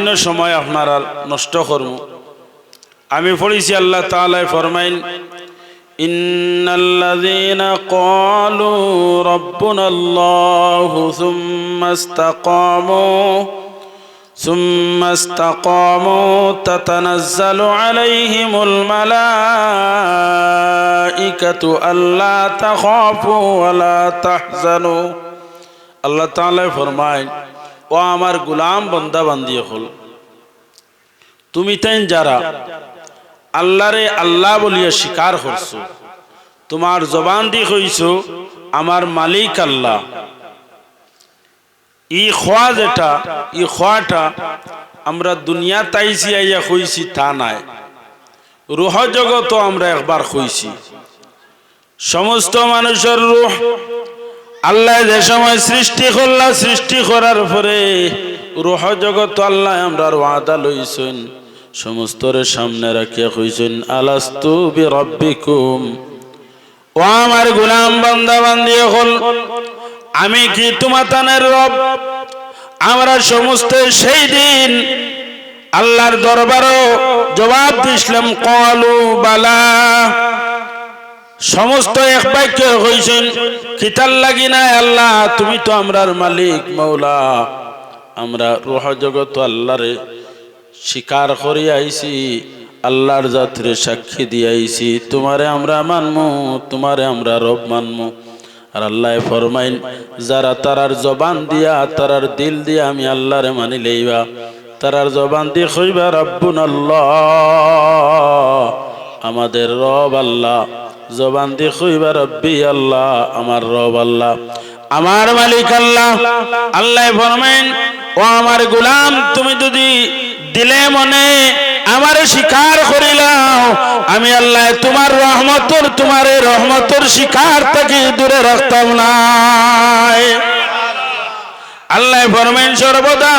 অন্য সময় আপনারা নষ্ট করব আমি পড়েছি আল্লাহ তাআলা ফরমাইন إن الذين قالوا ربنا الله ثم استقاموا ثم استقاموا تتنزل عليهم الملائكة ألا تخافوا ولا تحزنوا আল্লাহ তাআলা ফরমায় ও আমার গোলাম বন্দা বান্দি হল। তুমি তাই যারা আল্লাহরে আল্লাহ বলিয়া স্বীকার করছ, তোমার জবান দি কইছো, আমার মালিক আল্লাহ। ই খোয়া যেটা, ই খোয়াটা আমরা দুনিয়া তাইছি আইয়া কইছি তা নাই। রুহ জগত আমরা একবার কইছি। সমস্ত মানুষের রুহ আল্লাহ যে সময় সৃষ্টি করলা, সৃষ্টি করার পরে রুহ জগত আল্লাহ আমরা ওয়াদা লইছেন। সমস্তরে সামনে রাখিয়া কইছেন, আলাস্তু বি রব্বিকুম ও আমার গোলাম বান্দা বান্দি হল আমি কি তোমাতানের রব? আমরা সমস্ত সেই দিন আল্লাহর দরবারও জবাব দিছিলাম, কলু বালা। সমস্ত এক বাক্য হইছেন কিতাল লাগি না আল্লাহ, তুমি তো আমরার মালিক, মৌলা। আমরা রোহ জগত আল্লাহরে স্বীকার করি আইছি, আল্লাহর জাতিরে সাক্ষী দিয়ে আইছি। তোমারে আমরা মানমু, তোমারে আমরা রব মানমু। আর আল্লাহ ফরমাইন, যারা তারার জবান দিয়া, তারার দিল দিয়া আমি আল্লাহরে মানি লইবা, তারার জবান দিয়ে কইবা রাব্বুন আল্লাহ আমাদের রব আল্লাহ জবান দিয়ে কইবা রব্বি আল্লাহ, আমার রব আল্লাহ, আমার মালিক আল্লাহ। আল্লাহ ফরমাইন, ও আমার গোলাম, তুমি যদি দিলে মনে আমার স্বীকার করিলাম আমি আল্লাহ তোমার রহমতর তোমার রহমতর স্বীকার থেকে দূরে রাখতাম নাই আল্লাহ ফরমাইন, সর্বদা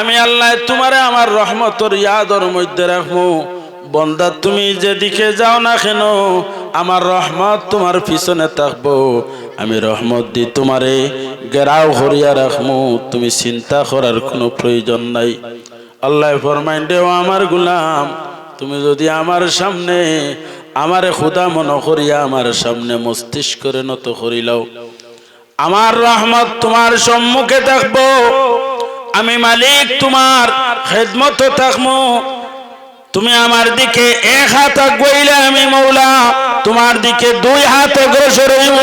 আমি আল্লাহ তোমারে আমার রহমতর ইয়াদর মধ্যে রাখব। বন্দা, তুমি যেদিকে যাও না কেন, আমার রহমত তোমার পিছনে থাকব। আমি রহমত দি তোমারে গেরাও হরিয়া রাখব তুমি চিন্তা করার কোনো প্রয়োজন নাই। আল্লাহ ফরমাইন দেও আমার গুলাম, তুমি যদি আমার সামনে, আমারে খুদা মনে করিয়া আমার সামনে মস্তিষ্করে নত করিলাও আমার রহমত তোমার সম্মুখে থাকব। আমি মালিক তোমার খেদমত থাকব। তুমি আমার দিকে এক হাত গইলে আমি মৌলা, তোমার দিকে দুই হাত অগ্রসর হইব।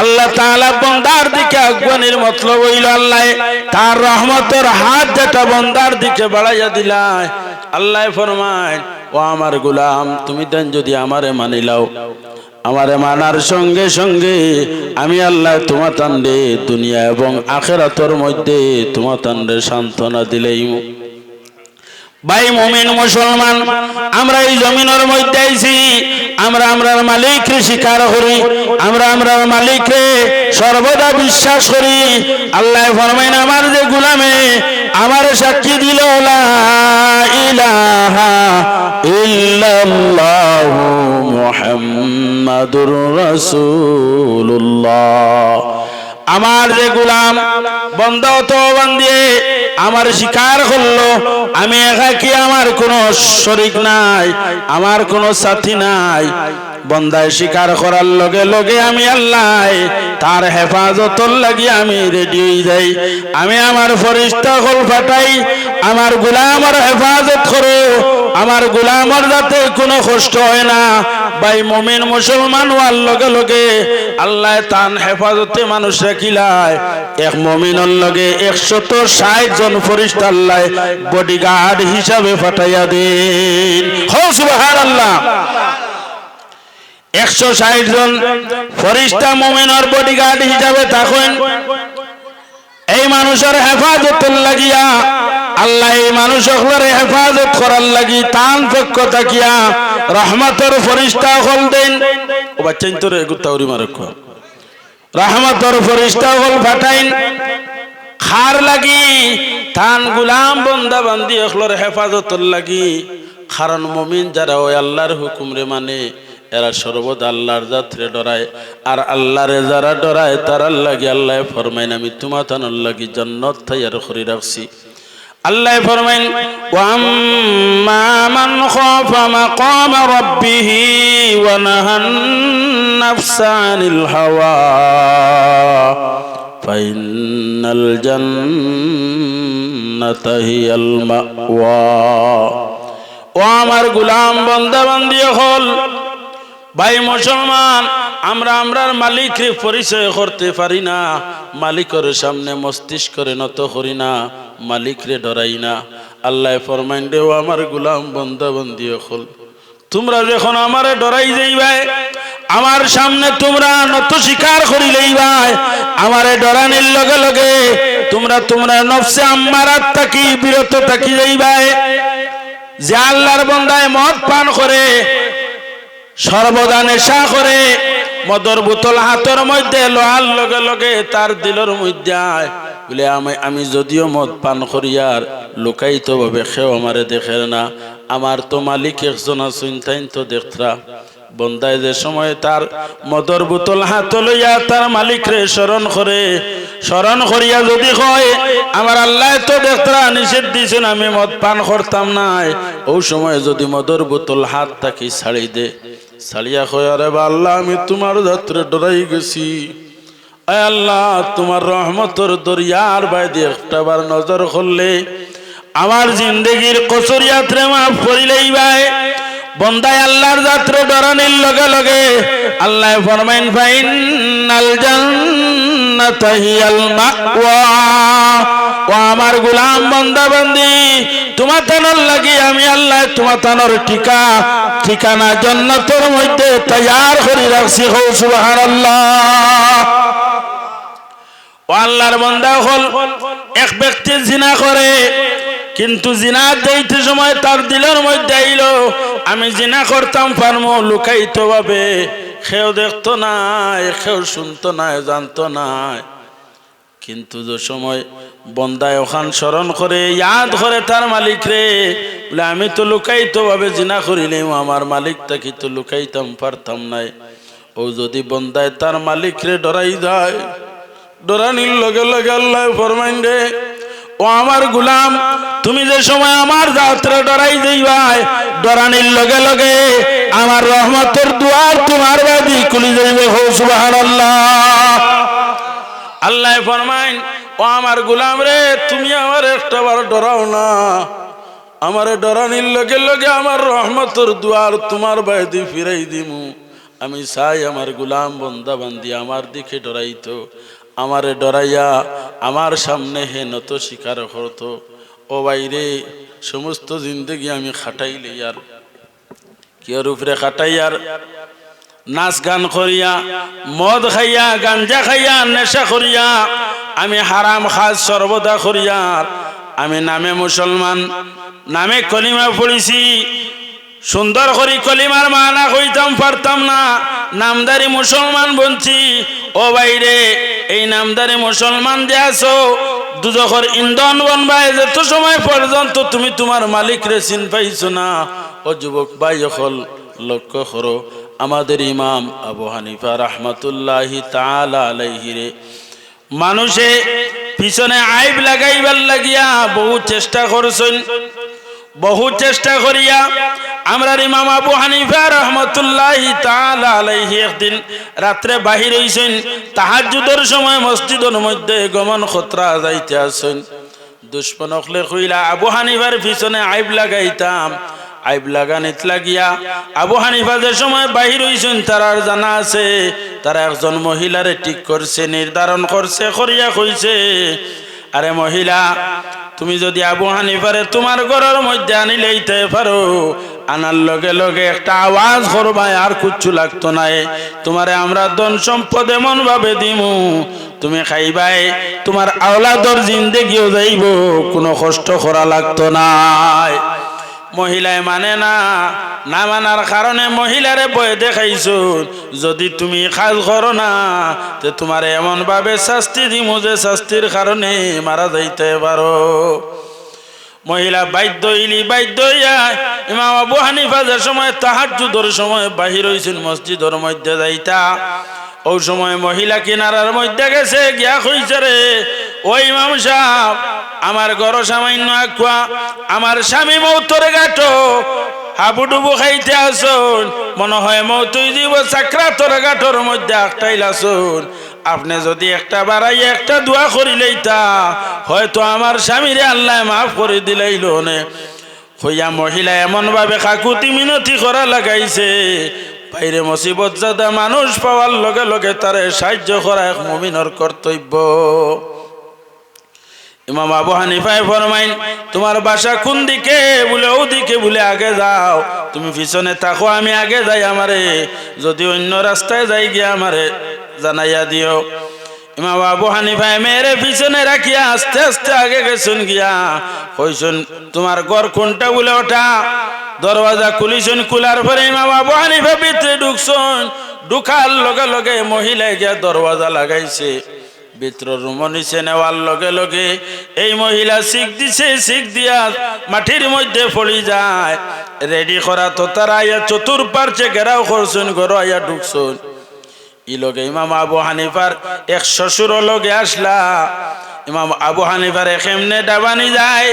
আল্লাহ তাআলা বন্দার দিকে আগুয়ানির মতলব হইল আল্লাহ, তার রহমতের হাত যেটা বন্দার দিকে বাড়াইয়া দিলায়। আল্লাহ ফরমায়, ও আমার গোলাম, তুমি দেন যদি আমারে মানিলাও আমারে মানার সঙ্গে সঙ্গে আমি আল্লাহ তোমার তান্ডে দুনিয়া এবং আখেরাতর মধ্যে তোমার তান্ডে সান্ত্বনা দিলেই ভাই মুমিন মুসলমান, আমরা এই জমিনের মধ্যে আইছি, আমরা আমরার মালিককে স্বীকার করি, আমরা আমরার মালিককে সর্বদা বিশ্বাস করি। আল্লাহ ফরমাইন, আমার যে গুলামে, আমার সাক্ষী দিল ইলাহা ইল্লাল্লাহু আমার যে গুলাম, বন্ধ তো বন্দিয়ে আমার স্বীকার করল। আমি একাকি আমার কোনো শরিক নাই, আমার কোনো সাথী নাই? বন্দায় স্বীকার করার লগে লগে আমি আল্লাহ, তার হেফাজতর লাগি আমি রেডি হয়ে যাই। আমি আমার ফরিস্তা হল ফাটাই আমার গুলামর হেফাজত করো। আমার গুলামর যাতে কোনো কষ্ট হয় না ভাই মমিন মুসলমান হওয়ার লগে লগে আল্লাহ তান হেফাজতে মানুষ রাখিলায়। এক মমিনের লগে একশত ষাট জন ফরিস্তা আল্লাহ বডিগার্ড হিসাবে ফাটাইয়া দিন। হো, সুবহানাল্লাহ। একশো ষাট জন ফরিস্তা মোমেনর বডিগার্ড হিসাবে থাকেন। এই মানুষের হেফাজত লাগিয়া আল্লাহ এই মানুষের হেফাজত করার লাগি তান পক্ষ থাকিয়া রহমতের ফরিস্তা হল দেন। ও বাচ্চাইন তোর গুত্তাউরি মারক রহমতর ফরিস্তা হল ফাটাইন। খার লাগি তান গুলাম বন্দা বান্দি এখলোর হেফাজতর লাগি। কারণ মমিন যারা ওই আল্লাহর হুকুমরে মানে এরা সর্বদা আল্লাহর যাত্রে ডরায়। আর আল্লাহরে যারা ডরায়, তারার লাগি আল্লাহ ফরমাইন, আমি তোমাতানোর লাগি জন্নত থাইয়ার করে রাখছি। আল্লাহ ফরমাইন, ওয়াম্মা মান খাফা মাকাম রাব্বিহ ওয়া নাহান নাফসা আনিল হাওয়া ফাইনাল জান্নাতা হিয়াল মাওয়া। ও আমার গুলাম বান্দা বান্দি হল, ভাই মুসলমান, আমরা আমরার মালিকরে পরিচয় করতে পারি না, মালিকের সামনে মস্তিষ্করে নত করি না। মালিকরে ডরাই না। আল্লাহ ফরমাইন, দেও আমার গুলাম বন্দা বন্দি হল তোমরা যখন আমারে ডরাই যাইবাই, আমার সামনে তোমরা নত স্বীকার করি লইবাই, আমারে ডরানির লগে লগে তোমরা তোমরা নফসে আম্মারাত থাকি বিরত থাকি যাইবাই। যে আল্লাহর বন্দায় মদ পান করে, সর্বদা নেশা করে মদর বোতল হাতের মধ্যে লোহার লগে লগে তার দিলর মধ্যে আয়। বলে, আমি আমি যদিও মদ পান করিয়ার লুকাইত ভাবে সেও আমারে দেখে না, আমার তো মালিক একজন তাই তো দেখতরা। বন্দায় যে সময় তার মদর বোতল হাত লইয়া তার মালিক রে স্মরণ করে, স্মরণ করিয়া যদি হয় আমার আল্লাহ তো দেখতরা, নিষেধ দিয়েছেন আমি মদ পান করতাম নাই। ও সময় যদি মদর বোতল হাত তাকে ছাড়ি দে ছাড়িয়া কয় আরে বা আল্লাহ, আমি তোমার যাত্রে ডরাই গেছি। আল্লাহ, তোমার রহমতর দরিয়ার বাইদি একটাবার নজর করলে আমার জিন্দগির কসরিয়াত্রে মাফ করিলেই ভাই। বন্দায় আল্লাহর যাত্রে ডরানির লগে লগে আল্লাহ ফরমাইন ফাইন নাল জান্নাতা হিয়াল মাওয়া। ও আমার গুলাম বন্দা বন্দি তোমার তানর লাগি আমি আল্লাহ তোমার তানর ঠিকা, ঠিকানা জান্নাতের মধ্যে তৈয়ার করে রাখছি হো সুবহানাল্লাহ। ও আল্লাহর বন্দা হল এক ব্যক্তি জিনা করে, কিন্তু জিনা দেইতে সময় তার দিলের মধ্যে আইল, আমি জিনা করতাম পারমো, লুকাইতো ভাবে সেও দেখতো নাই সেও শুনতো নাই, জানতো নাই। কিন্তু যে সময় বন্দায় ওখান স্মরণ করে, ইয়াদ করে তার মালিক রে। বলে, আমি তো লুকাইতো ভাবে জিনা করিলেও আমার মালিক, তাকে তো লুকাইতাম পারতাম নাই। ও যদি বন্দায় তার মালিক রে ডরাই যায়, ডরানির লগে লগে আল্লাহ ফরমাইন রে, ও আমার গুলাম, তুমি যে সময় আমার যাত্রা ডরাই যাইবাই, ডরানির লগে লগে আমার রহমতের দুয়ার তোমার বাদি খুলি যাইবে হো, সুবহানাল্লাহ। আল্লাহ ফরমাইন ও আমার গুলাম রে, তুমি আমার একটা বার ডরাও না। আমারে ডরানির লগে লগে আমার রহমতের দুয়ার তোমার বাইদি ফিরাই দিমু। আমি চাই আমার গুলাম বন্দা বান্দি আমার দিকে ডরাইতো। আমারে ডরাইয়া আমার সামনে হে নত স্বীকার করতো। ও বাইরে সমস্ত জিন্দগি আমি খাটাইলে আর কিয়র উপরে খাটাইয়ার নাচ গান করিয়া, মদ খাইয়া, গাঞ্জা খাইয়া, নেশা করিয়া, আমি হারাম খাজ সর্বদা করিয়া, আমি নামে মুসলমান, নামে কলিমা পড়িছি। সুন্দর করি কলিমার মানা কইতাম, পারতাম না, নামদারি মুসলমান বলছি ও বাইরে, এই নামদারি মুসলমান যে আছো দুদখর ইন্ধন বনবাই যত সময় পর্যন্ত তুমি তোমার মালিক রে চিন পাইছো না, ও যুবক হল লক্ষ্য করো আমাদের ইমাম আবু হানিফা রহমতুল্লাহি তাআলা আলাইহি রে। মানুষে পিছনে আইব লাগাইবার লাগিয়া বহু চেষ্টা করছেন বহু চেষ্টা করিয়া আমরা ইমাম আবু হানিফা রহমতুল্লাহ আলাইহি একদিন রাত্রে বাহির হইছেন, তাহাজ্জুদের সময় মসজিদের মধ্যে গমন খতরা যাইতে আসেন দুশ্মন কইলা আবু হানিফার পিছনে আইব লাগাইতাম আইব লাগানিত লাগিয়া। আবু হানিফা যে সময় বাহির হইছেন তারার জানা আছে। তারা একজন মহিলারে ঠিক করছে, নির্ধারণ করছে করিয়া কইছে আরে মহিলা, তুমি যদি আবু হানিফারে তোমার ঘরের মধ্যে আনি লইতে পারো। আনার লগে লগে একটা আওয়াজ করবাই আর কুচ্ছু লাগতো নাই তোমারে আমরা ধন সম্পদ এমন ভাবে দিমু। তুমি খাইবাই তোমার আওলাদর জিন্দেগিও যাইব, কোনো কষ্ট করা লাগতো নাই মহিলায় মানে না না মানার কারণে মহিলারে বয়ে দেখাইছো যদি তুমি কাজ করো না, তে তোমার এমন ভাবে শাস্তি দিমু যে শাস্তির কারণে মারা যাইতে পারো। মহিলা বাধ্য ইলি বাধ্য ইমাম আবু হানিফা যে সময় তাহাজ্জুদের সময় বাহির হইছেন মসজিদের মধ্যে যাইতা ওই সময় মহিলা কিনারার মধ্যে গেছে, গিয়া কইছে রে ও ইমাম সাহেব, আমার গড় সামান্য আকুয়া, আমার স্বামী মৌতরে গাটো হাবুডুবু খাইতে আসুন, মনে হয় মৌতুই দিব চাকরা তোর গাটোর মধ্যে একটাইল আসুন। আপনি যদি একটা বাড়াই একটা দোয়া করিলেই তা হয়তো আমার স্বামীরে আল্লাহ মাফ করে দিলেই লোনে হইয়া মহিলা এমন ভাবে কাকুতি মিনতি করা লাগাইছে, বাইরে মুসিবত জাদা মানুষ পাওয়ার লগে লগে তারে সাহায্য করা এক মুমিনর কর্তব্য। ইমাম আবু হানিফায় ফরমাইন, তোমার বাসা কোন দিকে? বলে ও দিকে, বলে আগে যাও। তুমি পিছনে থাকো, আমি আগে যাই আমারে। যদি অন্য রাস্তায় যাই গিয়া আমারে জানাইয়া দিও। ইমাম আবু হানিফায় মেয়েরে পিছনে রাখিয়া আস্তে আস্তে আগে গেছুন গিয়া, কইছুন, তোমার ঘর কোনটা? বলে ওঠা দরওয়াজা খুলিছুন, খোলার পরে ইমাম আবু হানিফা ভিতরে ঢুকছুন। ঢুকার লগে লগে মহিলা গিয়া দরওয়াজা লাগাইছে। ভিতর রুম নিচে নেওয়ার লগে লগে এই মহিলা শিখ দিছে, শিখ দিয়া মাটির মধ্যে পড়ি যায়। রেডি করা তো তারা আইয়া চতুর্পার্শ্বে ঘেরাও করছুন, ঘর আইয়া ঢুকছুন। ই লগে ইমাম আবু হানিফার এক শ্বশুর লগে আসলা। ইমাম আবু হানিফার এমনে ডাবানি যায়?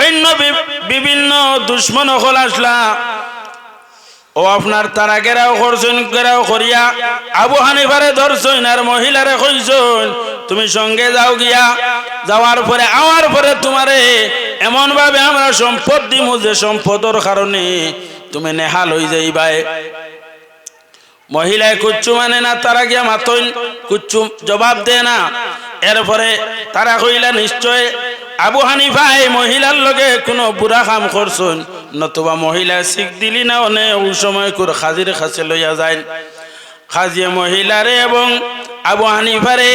অন্য বিভিন্ন দুশ্মন হল আসলা। ও আপনার তারা গেরাও করছেন, গেরাও করিয়া আবু হানিফারে ধরছেন আর মহিলারে কইছেন, তুমি সঙ্গে যাও গিয়া, যাওয়ার পরে আওয়ার পরে তোমারে এমন ভাবে আমরা সম্পদ দিমু যে সম্পদর কারণে তুমি নেহাল হই যাইবাই। মহিলায় কুচ্ছু মানে না, তারা গিয়া মাতইন কুচ্ছু জবাব দেয় না। এরপরে তারা কইলা, নিশ্চয় আবু হানিফা এই মহিলার লগে কোনো বুড়া কাম করছুন। নতুবা মহিলা শিখ দিলি না, অনে ও সময় করে খাজির কাছে লইয়া যায় খাজিয়ে মহিলারে এবং আবু হানিফারে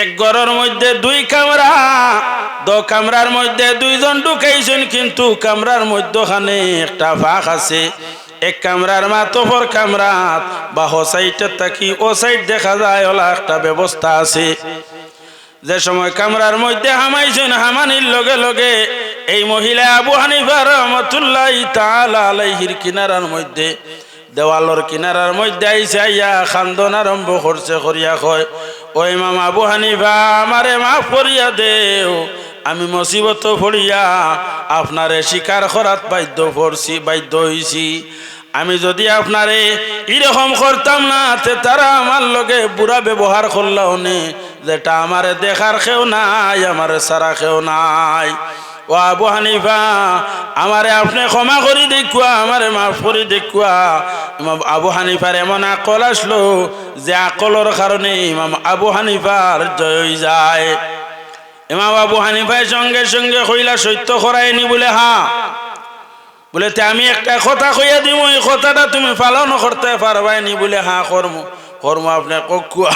এক ঘরের মধ্যে দুই কামরা, দো কামরার মধ্যে দুইজন ঢুকাইছেন, কিন্তু কামরার মধ্যখানে একটা ফাঁক আছে। এক কামরার মা মাতফর কামরাত। বা হ সাইডের থাকি, ও সাইড দেখা যায়, ওলা একটা ব্যবস্থা আছে। যে সময় কামরার মধ্যে হামাইছেন, হামানির লগে লগে এই মহিলা আবু হানিফা রহমতুল্লাহ তাআলা আলাইহির কিনারার মধ্যে, দেওয়ালর কিনারার মধ্যে আইসে আইয়া খান্দন আরম্ভ করছে, করিয়া কয় ওই মাম আবু হানিফা, আমারে মাফ করিয়া দেও, আমি মুসিবত পড়িয়া আপনারে স্বীকার করাত বাধ্য পড়ছি বাধ্য হইছি। আমি যদি আপনারে এরকম করতাম না, তে তারা আমার লগে বুড়া ব্যবহার করলাও নে। যেটা আমারে দেখার খেও নাই, আমারে সারা খেও নাই। ও আবু হানিফা, আমারে আপনি ক্ষমা করি দেখুয়া, আমারে মাফ করে দেখুয়া। ইমাম আবু হানিফার এমন আকল আসলো যে আকলর কারণে ইমাম আবু হানিফার জয় যায়। ইমাম আবু হানিফার সঙ্গে সঙ্গে কইলা, সত্য করায়নি বলে হা। বলে আমি একটা কথা কইয়া দিব এই কথাটা তুমি পালন করতে পারবাইনি বলে হা কর্ম। কর্ম আপনি ককুয়া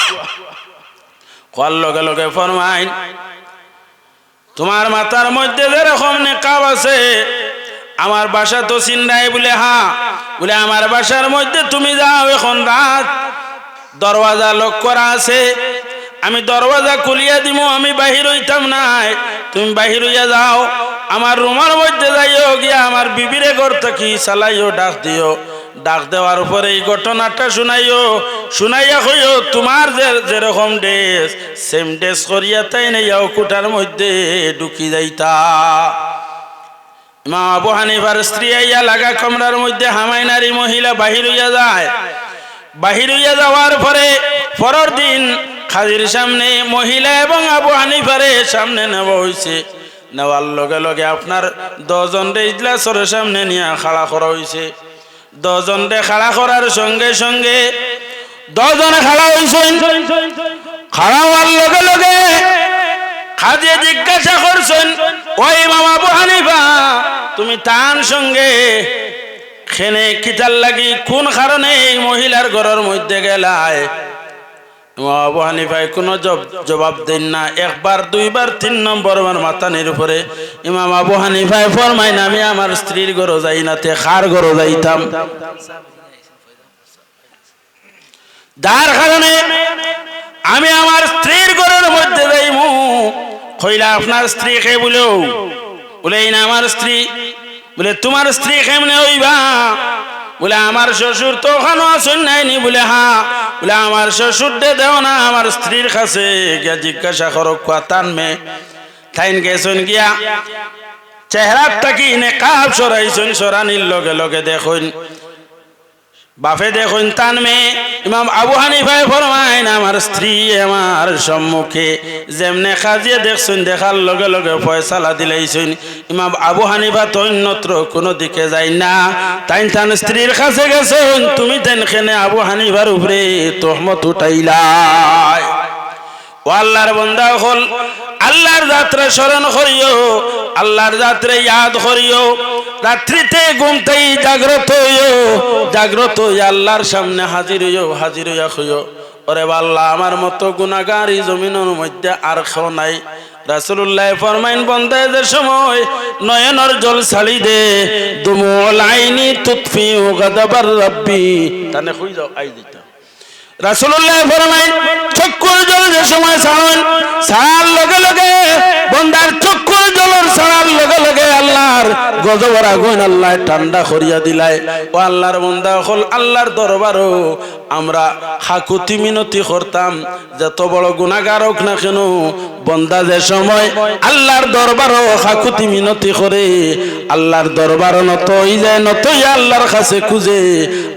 কর লগে লগে ফরমাইন, তোমার মাথার মধ্যে যেরকম নেকাব আছে, আমার বাসা তো চিন্তাই বলে হা বলে, আমার বাসার মধ্যে তুমি যাও, এখন রাত দরওয়াজা লক করা আছে, আমি দরওয়াজা খুলিয়া দিব আমি বাহির হইতাম নাই, তুমি বাহির হইয়া যাও। আমার রুমার মধ্যে যাইও, গিয়া আমার বিবিরে ঘর থাকি চালাইও, ডাক দিও। ডাক দেওয়ার পরে এই ঘটনাটা শুনাইও, শুনাইয়া কইও, তোমার যেরকম ড্রেস, সেম ড্রেস করিয়া তাই নেইয়াও কুটার মধ্যে ঢুকি যাইতা। ইমাম আবু হানিফার স্ত্রী আইয়া লাগা কমরার মধ্যে হামাই নারী মহিলা বাহির হইয়া যায়। বাহির হইয়া যাওয়ার পরে পরের দিন খাজির সামনে মহিলা এবং আবু হানিফারে সামনে নেওয়া হয়েছে নেওয়ার লগে লগে আপনার দশজন রে ইজলাসরের সামনে নিয়ে খাড়া করা হয়েছে দশজন রে খাড়া করার সঙ্গে সঙ্গে দশজনে খাড়া হয়েছে খাড়া হওয়ার লগে লগে খাজে জিজ্ঞাসা করছেন, ওই মামা আবু হানিফা, তুমি তার সঙ্গে খেনে কিতার লাগি কোন কারণে এই মহিলার ঘরের মধ্যে গেলায়? আবু হানিফাই কোনো জব- জবাব দেন না। একবার, দুইবার, তিন নম্বর আমার মাতানির উপরে। ইমাম আবু হানিফাই ফরমাই না, আমি আমার স্ত্রীর ঘরও যাই না, তে খার ঘরও যাইতাম। যার কারণে আমি আমার স্ত্রীর ঘরের মধ্যে যাইমু। কইলা, আপনার স্ত্রী কে বলেও বলে, এই না আমার স্ত্রী। বলে, তোমার স্ত্রী কেমনে হইবা? বলে, আমার শ্বশুর তো ওখানে আসেন নাইনি বলে হা বলে, আমার শ্বশুর দে দেও না, আমার স্ত্রীর কাছে। গিয়া জিজ্ঞাসা করো কান মে? থাইন গেছুন গিয়া। চেহারাটা কি নেকাব সরাইছুন সরানির লগে লগে দেখুন। বাপে দেখুন তান মেয়ে, ইমাম আবু হানিফায় ফরমাইন আমার স্ত্রী আমার সম্মুখে। যেমনে খাজিয়ে দেখছেন, দেখার লগে লগে ফয়সালা দিলাইছেন। ইমাম আবু হানিফা তো অন্যত্র কোনো দিকে যাই না। তাই তান স্ত্রীর কাছে গেছেন, তুমি তেন খেনে আবু হানিফার উপরে তোহমত উঠাইলাই। ও আল্লাহর বন্দা হল, আল্লাহর যাত্রা স্মরণ করিও, আল্লাহর যাত্রা ইয়াদ করিও। রাত্রিতে ঘুমতেই জাগ্রত হইও, জাগ্রত আল্লাহর সামনে হাজির হইও, হাজির হইয়া হইও ওরে আল্লাহ আমার মতো গুণাগার এই জমিনের মধ্যে আর কেউ নাই। রাসুল্লাহ ফরমাইন বন্দায়দের সময় নয়নর জল ছাড়ি দে, দুমল আইনি তুৎফি ও গাদাবার রাব্বি। তানে হই যাও, আই দিতা। লগে লগে লগে লগে আল্লাহর গজবর বন্দা, হল আমরা মিনতি যত বড় গুণাগার হোক না কেন, বন্দা যে সময় আল্লাহর দরবারও হাকুতি মিনতি করে, আল্লাহর দরবারও নত যায়, নতই আল্লাহর কাছে খুঁজে,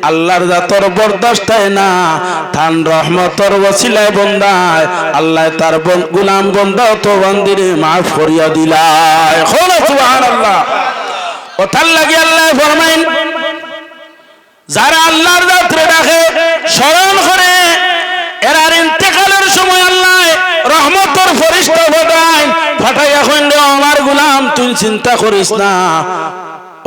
আল্লাহর জাতর বরদাস্তায় না। থান রহমতর ওসিলায় বন্দায়। আল্লাহ তার গুলাম বন্দা তো বন্দিরে মাফ করিয়া দিলায়। হলো সুবহানাল্লাহ। ও লাগি আল্লাহ ফরমাইন, যারা আল্লাহর যাত্রে ডাকে, স্মরণ করে, এরার ইন্তেকালের সময় আল্লাহ রহমতর ফরিস্তা ফটাই ফাটাই এখন আমার গুলাম, তুই চিন্তা করিস না।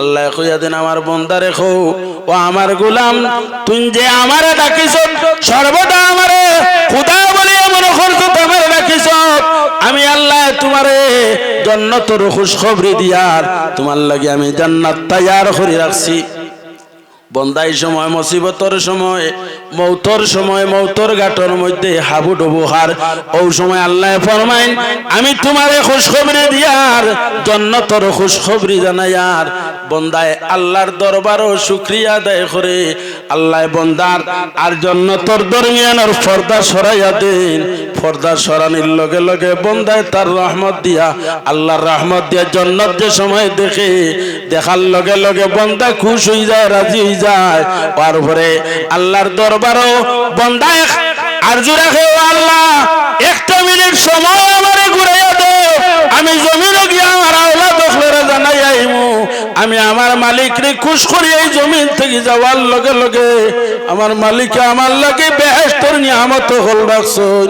আল্লাহ কইয়া দেন আমার বন্দা রেখো। ও আমার গুলাম তুই যে আমারে ডাকিছ, সর্বদা আমারে খুদা বলে মনে করছ, তোমারে ডাকিছ। আমি আল্লাহ তোমারে জন্নতর খুশখবরি দিয়ার, তোমার লাগে আমি জান্নাত তৈয়ার করে রাখছি। বন্দাই সময়, মুসিবতর সময়, মৌতর সময়, মৌতর গাটর মধ্যে হাবু ডুবু হার। ও সময় আল্লাহ ফরমাইন, আমি তোমারে খুশখবরি দিয়ার জন্নতর খুশখবরি জানাইয়ার। বন্দায় আল্লাহর দরবারও শুক্রিয়া আদায় করে। আল্লাহ বন্দার, আর জন্নতর দরমিয়ানোর পর্দা সরাইয়া দেন। পর্দা সরানির লগে লগে বন্দায় তার রহমত দিয়া, আল্লাহর রহমত দিয়া জন্নত যে সময় দেখে, দেখার লগে লগে বন্দা খুশ হয়ে যায়, রাজি হয়ে যায়। তারপরে আল্লাহর দরবারও বন্দায় আরজু রাখে আল্লাহ, একটা মিনিট সময় আমারে ঘুরাইয়া দে। আমি জমিনে গিয়া দখলরে জানাই আইমু, আমি আমার মালিক রে খুশ করি এই জমিন থেকে যাওয়ার লগে লগে। আমার মালিকে আমার লাগে বেহেস্তর নিয়ামত হল রাখছুন।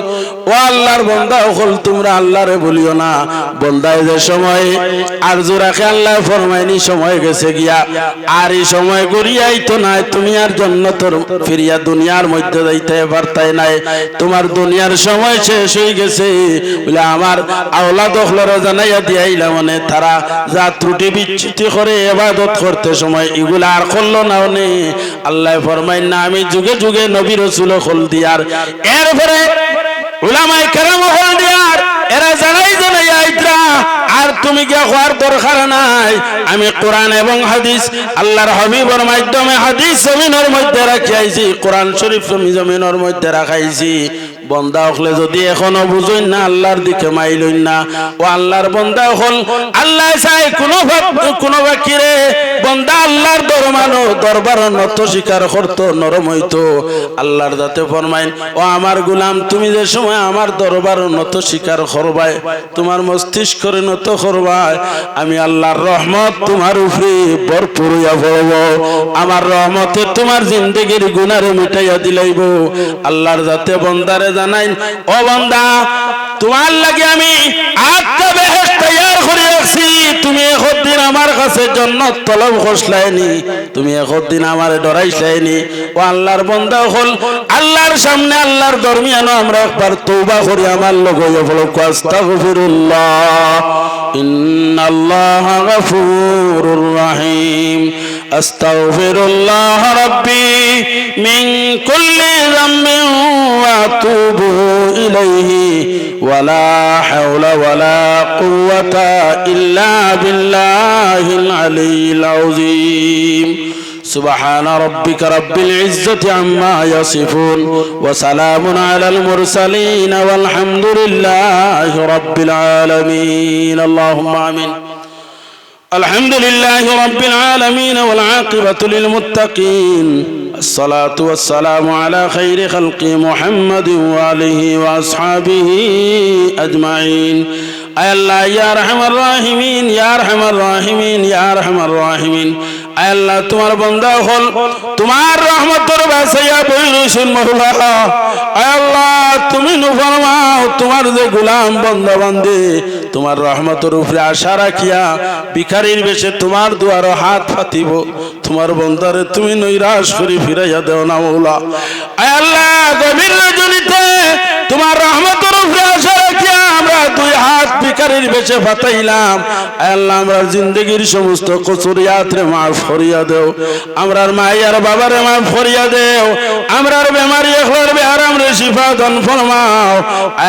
ও আল্লাহর বন্দা হল তোমরা আল্লাহরে বলিও না। বন্দায় যে সময় আর জোরাকে আল্লাহ ফরমাইনি, সময় গেছে গিয়া। আর এই সময় গড়িয়াই তো নাই, তুমি আর জন্য তোর ফিরিয়া দুনিয়ার মধ্যে যাইতে পারতাই নাই। তোমার দুনিয়ার সময় শেষ হয়ে গেছে। বলে আমার আওলা দখলরে জানাইয়া দিয়াইলা মানে তারা যা ত্রুটি বিচ্যুতি করে এবাদত করতে সময়, এগুলা আর করল না নে আল্লাহ ফরমাই না, আমি যুগে যুগে নবী রসুল হল দিয়ার। এরপরে উলামাই কেরাম হল দিয়ার এরা জানাই জানাই আইত্রা আর তুমি গিয়া হওয়ার দরকার নাই। আমি কোরআন এবং হাদিস, আল্লাহর হাবিবর মাধ্যমে হাদিস জমিনের মধ্যে রাখিয়াইছি, কোরআন শরীফ জমি জমিনের মধ্যে রাখাইছি। বন্দা হলে যদি এখনও বুঝইন না, আল্লাহর দিকে মাইলইন না। ও আল্লাহর বন্দা হল, আল্লাহ চাই কোনো কোনো বাকিরে বন্দা আল্লাহর দরমানো, দরবার নত স্বীকার করতো, নরম হইতো। আল্লাহর দাতে ফরমাইন, ও আমার গুলাম, তুমি যে সময় আমার দরবার নত স্বীকার করবাই, তোমার মস্তিষ্করে নত করবাই, আমি আল্লাহর রহমত তোমার উপরে ভরপুর হইয়া পড়ব। আমার রহমতে তোমার জিন্দগির গুনারে মিটাইয়া দিলাইব। আল্লাহর যাতে বন্দারে জানাই ও বন্দা, তোমার লাগে আমি আটটা বেহেস তৈয়ার করে রাখছি। তুমি একদিন আমার কাছে জন্নত তলব খসলাইনি তুমি একদিন আমার ডরাইছলাইনি ও আল্লাহর বন্দা হল, আল্লাহর সামনে আল্লাহর দরমিয়ানো আমরা একবার তৌবা করি, আমার লোক বলো, আস্তাগফিরুল্লাহ, ইন্নাল্লাহ গাফুরুর রাহিম। أستغفر الله ربي من كل ذنب وأتوب إليه ولا حول ولا قوة إلا بالله العلي العظيم سبحان ربك رب العزة عما يصفون وسلام على المرسلين والحمد لله رب العالمين اللهم آمين الحمد لله رب العالمين والعاقبة للمتقين الصلاة والسلام على خير خلق محمد وآله وأصحابه أجمعين أي الله يا رحم الراحمين يا رحم الراحمين يا رحم الراحمين أي الله تمار بندا هول تمار رحمة ترباس يا بيروش المهلا أي الله تمين فرماو تمار دي غلام بندا بندي তোমার রহমতের উপরে আশা রাখিয়া, ভিখারির বেশে তোমার দুয়ার হাত ফাতিব তোমার বন্দারে তুমি নৈরাশ করে ফিরাইয়া দেও না মৌলা। আল্লাহ গভীর তোমার রহমতের উপরে আশা রাখিয়া দুই হাত ভিখারির বেশে ফাতাইলাম আল্লাহ, আমরা জিন্দগির সমস্ত কচুরিয়াতরে মাফ করিয়া দেও। আমরার মাইয়ার বাবারে মাফ করিয়া দেও। আমরার বেমারি এখলোর বেহার আমরা শিফা দন ফরমাও।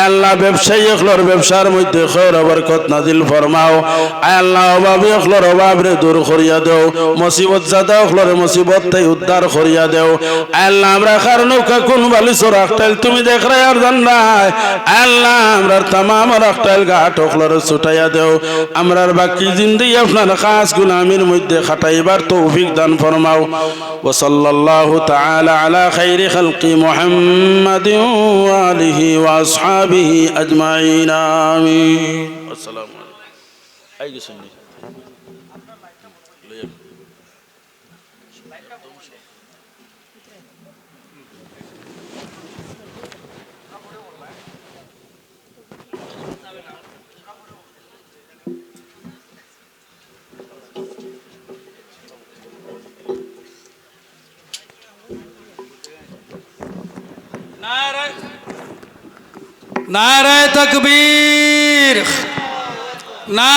আল্লাহ, ব্যবসায়ী এখলোর ব্যবসার মধ্যে খৈর বরকত নাজিল ফরমাও। আল্লাহ, অভাবী এখলোর অভাব রে দূর করিয়া দেও। মুসিবত জাদা এখলোর মুসিবত তাই উদ্ধার করিয়া দেও। আল্লাহ, আমরা নৌকা কোন বালি সোর আখটাইল তুমি দেখ রে আর জান নাই। আল্লাহ, আমরার তামাম রাখটাইল ঘাট এখলোর ছুটাইয়া দেও আমরার বাকি জিন্দি আপনার খাস গুলামির মধ্যে খাটাইবার তৌফিক দান ফরমাও وصلى الله تعالى على خير خلق محمد وآله وأصحابه أجمعين آمين السلام عليكم أي سنة নারায় তকবীর না